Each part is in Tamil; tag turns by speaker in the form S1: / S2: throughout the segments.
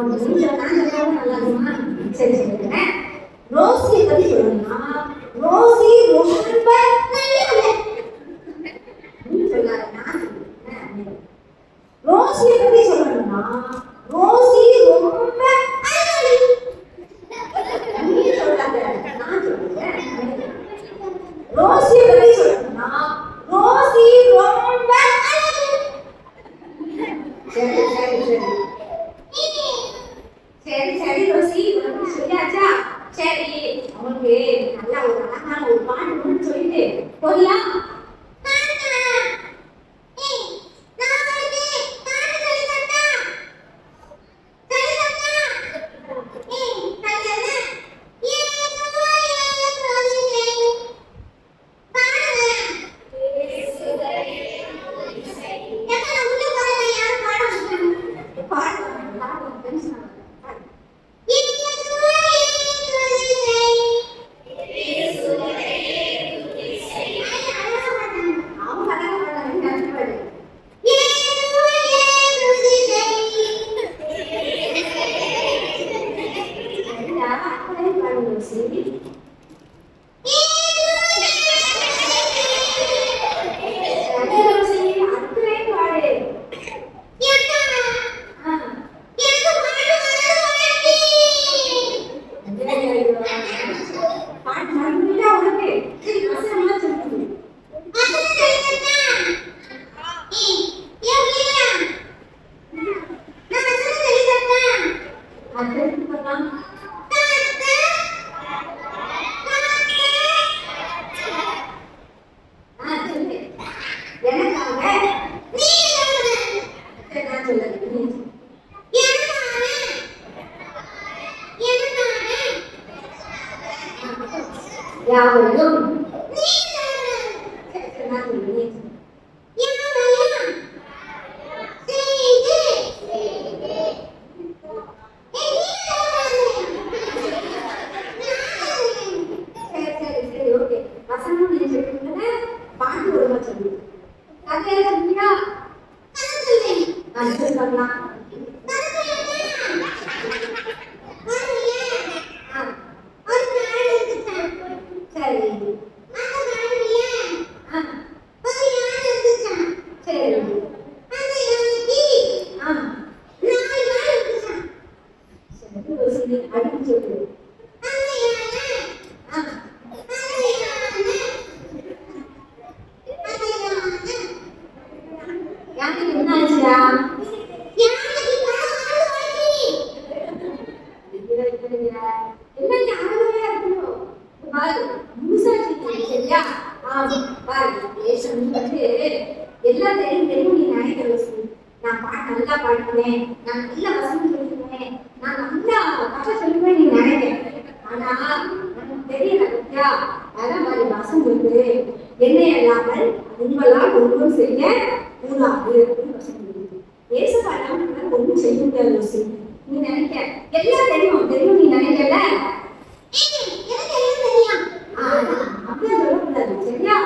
S1: இருக்கும்.
S2: ஒன்று நல்லா இருக்குமா? சரி சொல்லுங்க ரோசியை பத்தி சொல்லணுமா? சொல்லுங்க. பாட்டு கதை எழுதுறீங்களா நான் சொல்லி பண்ணலாம் ஆ சரி ஆ சரி ஆ சரி ரோசி அடுத்து சொல்லு ஆ யாருக்கு என்ன ஆச்சுடா என்ன ஞாபகமே இருக்கணும் பாரு முழுசா சொல்லு, சரியா ஆ பாரு ஏசு நீ வந்து எல்லா தெரியும் தெரியும் நீ நினைக்கிற ரோசி நான் பாட்டு நல்லா பாடுவேன் நான் நல்ல வசனம் சொல்லுவேன் நான் நல்லா கதை சொல்லுவேன் நீ நினைக்கிறேன் ஆனா நமக்கு தெரியல பத்தியா அதான் மாதிரி வசம் இருக்கு. என்னை அல்லாமல் உங்களால் ஒன்றும் செய்ய கூடாது அப்படின்னு ஒன்றும் செய்ய முடியாது நீ நினைக்க. எல்லாம் தெரியும் தெரியும் நீ நினைக்கல ஆனா, அப்படியே சொல்லக்கூடாது, சரியா?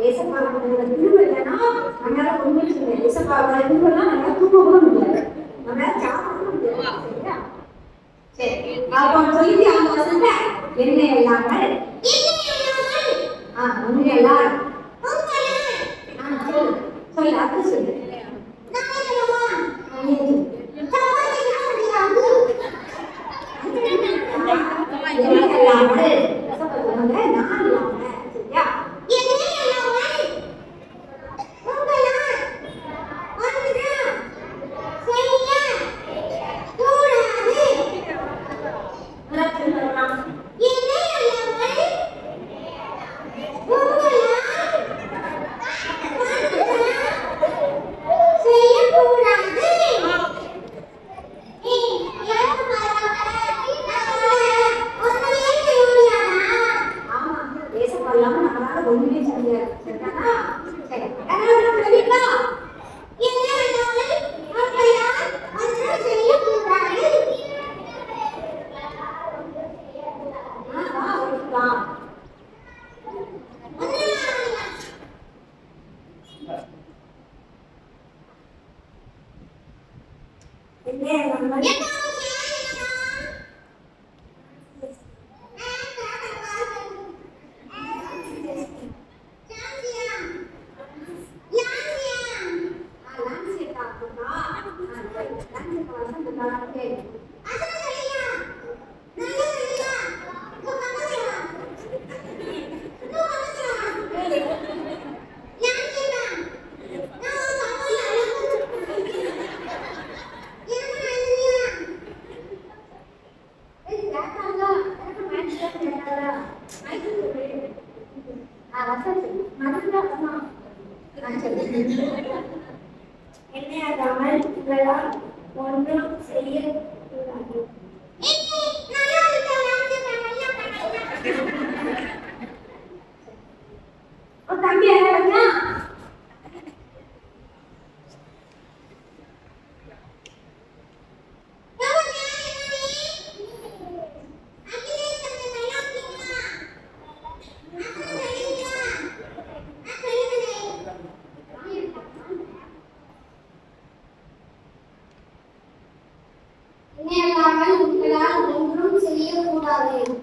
S2: ஏசப்பா நம்மளோட கிருபை இல்லைன்னா, நம்மளால ஒண்ணுமே செய்ய முடியாது. ஏசப்பாவோட கிருபைனா தூங்க கூட முடியாது. நம்மளால சாப்பிட முடியாது, சரியா? சரி, ஆ, சொல்லு, சொல்லு. ஒண்ணுமே சரியா
S3: சரி அதனால நம்ம
S2: María. என்னையாகாமல் உங்களால் ஒன்றும் செய்ய கூடாது 到底